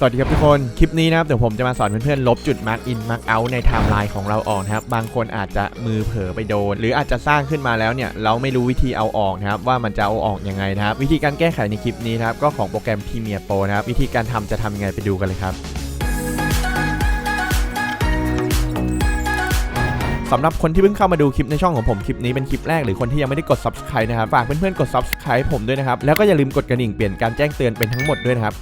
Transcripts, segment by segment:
สวัสดีครับทุกคน คลิปนี้นะครับเดี๋ยวผมจะมาสอนเพื่อนๆลบจุด Mark In Mark Out ในไทม์ไลน์ของเราออกนะครับ บางคนอาจจะมือเผลอไปโดน หรืออาจจะสร้างขึ้นมาแล้วเนี่ย เราไม่รู้วิธีเอาออกนะครับ ว่ามันจะเอาออกยังไงนะครับ วิธีการแก้ไขในคลิปนี้นะครับ ก็ของโปรแกรม Premiere Pro นะครับ วิธีการทำจะทำยังไงไปดูกันเลยครับสำหรับคนที่เพิ่งเข้ามาดูคลิปในช่องของผมคลิปนี้เป็นคลิปแรกหรือคนที่ยังไม่ได้กด subscribe นะครับฝากเพื่อนๆกด subscribe ผมด้วยนะครับแล้วก็อย่าลืมกดกระดิ่งเปลี่ยนการแจ้งเตือนเป็นทั้งหมดด้วยนะครับ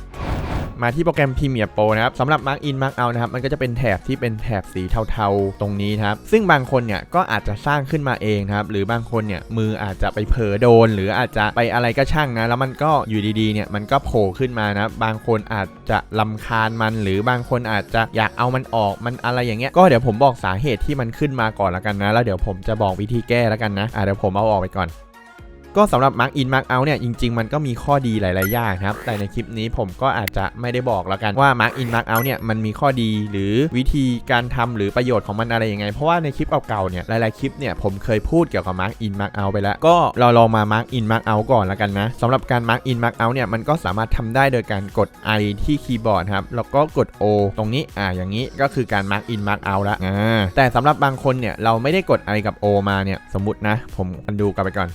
มาที่โปรแกรม Premiere Pro นะครับสำหรับ Mark In Mark Out นะครับมันก็จะเป็นแถบที่เป็นแถบสีเทาๆ ตรงนี้นะครับซึ่งบางคนเนี่ยก็อาจจะสร้างขึ้นมาเองนะครับหรือบางคนเนี่ยมืออาจจะไปเผลอโดน หรืออาจจะไปอะไรก็ช่างนะแล้วมันก็อยู่ดีๆเนี่ยมันก็โผล่ขึ้นมานะบางคนอาจจะลำคาญมัน หรือบางคนอาจจะอยากเอามันออกมันอะไรอย่างเงี้ยก็เดี๋ยวผมบอกสาเหตุที่มันขึ้นมาก่อนละกันนะ แล้วเดี๋ยวผมจะบอกวิธีแก้แล้วกันนะอะเดี๋ยวผมเอาออกไปก่อน ก็สำหรับ Mark In Mark Out เนี่ยจริง ๆ มันก็มีข้อดีหลายๆอย่างครับ แต่ในคลิปนี้ผมก็อาจจะไม่ได้บอกแล้วกันว่า Mark In Mark Out เนี่ยมันมีข้อดีหรือวิธีการทำหรือประโยชน์ของมันอะไรยังไง เพราะว่าในคลิปเก่าๆเนี่ยหลายๆคลิปเนี่ยผมเคยพูดเกี่ยวกับ Mark In Mark Out ไปแล้ว ก็เราลองมา Mark In Mark Out ก่อนแล้วกันนะสำหรับการ Mark In Mark Out เนี่ยมันก็สามารถทำได้โดยการกด I ที่คีย์บอร์ดครับแล้วก็กด O ตรงนี้อ่าอย่างนี้ก็คือการ Mark In Mark Out ละอ่าแต่สำหรับบางคนเนี่ยเราไม่ได้กด I กับ O มาเนี่ยสมมตินะ ผมดูกลับไปก่อน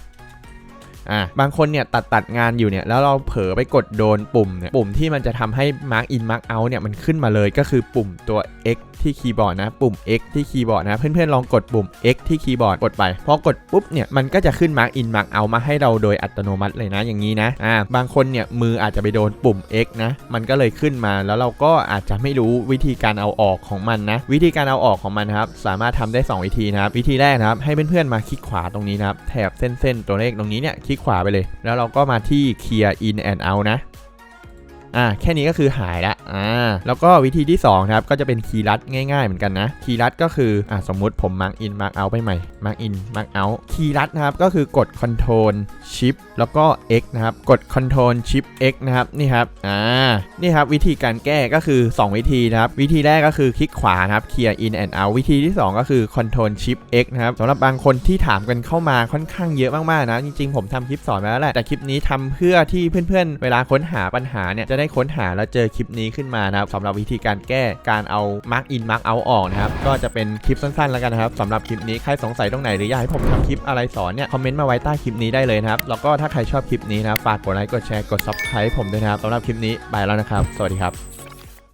อะบางคนเนี่ยตัดตัดงานอยู่เนี่ยแล้วเราเผลอไปกดโดนปุ่มเนี่ยปุ่มที่มันจะทำให้ Mark In Mark Out เนี่ยมันขึ้นมาเลยก็คือปุ่มตัว X ที่คีย์บอร์ดนะ ปุ่ม X ที่คีย์บอร์ดนะ เพื่อนๆลองกดปุ่ม X ที่คีย์บอร์ดกดไปพอกดปุ๊บเนี่ยมันก็จะขึ้น Mark In Mark Out มาให้เราโดยอัตโนมัติเลยนะอย่างนี้นะอ่าบางคนเนี่ยมืออาจจะไปโดนปุ่ม X นะมันก็เลยขึ้นมาแล้วเราก็อาจจะไม่รู้วิธีการเอาออกของมันนะ วิธีการเอาออกของมันนะครับสามารถทำได้ 2 วิธีนะครับวิธีแรกนะครับให้เพื่อนๆมาคลิกขวาตรงนี้นะครับแถบเส้นๆตัวเลขตรงนี้เนี่ยคลิกขวาไปเลย แล้วเราก็มาที่ clear in and out นะ อ่าแค่นี้ก็คือหายละอ่าแล้วก็วิธีที่2ครับก็จะเป็นคีย์ลัดง่ายๆเหมือนกันนะคีย์ลัดก็คืออ่าสมมุติผม mark in mark out ไปใหม่ mark in mark out คีย์ลัดนะครับก็คือกด control shift แล้วก็ x นะครับกด control shift x นะครับนี่ครับอ่านี่ครับวิธีการแก้ก็คือ 2 วิธีนะครับวิธีแรกก็คือคลิกขวานะครับ clear in and out วิธีที่ 2 ก็คือ control shift x นะครับสำหรับบางคนที่ถามกันเข้ามาค่อนข้างเยอะมากๆนะจริงๆผมทำคลิปสอนมาแล้วแหละแต่คลิปนี้ทำเพื่อที่เพื่อนๆ เวลาค้นหาปัญหาเนี่ยจะได้ค้นหาแล้วเจอคลิปนี้ขึ้นมานะครับสำหรับวิธีการแก้การเอา mark in mark out ออกนะครับก็จะเป็นคลิปสั้นๆแล้วกันนะครับสำหรับคลิปนี้ใครสงสัยตรงไหนหรืออยากให้ผมทำคลิปอะไรสอนเนี่ยคอมเมนต์มาไว้ใต้คลิปนี้ได้เลยนะครับแล้วก็ถ้าใครชอบคลิปนี้นะฝากกดไลค์กดแชร์กด subscribe ผมด้วยนะครับสำหรับคลิปนี้ไปแล้วนะครับ สวัสดีครับ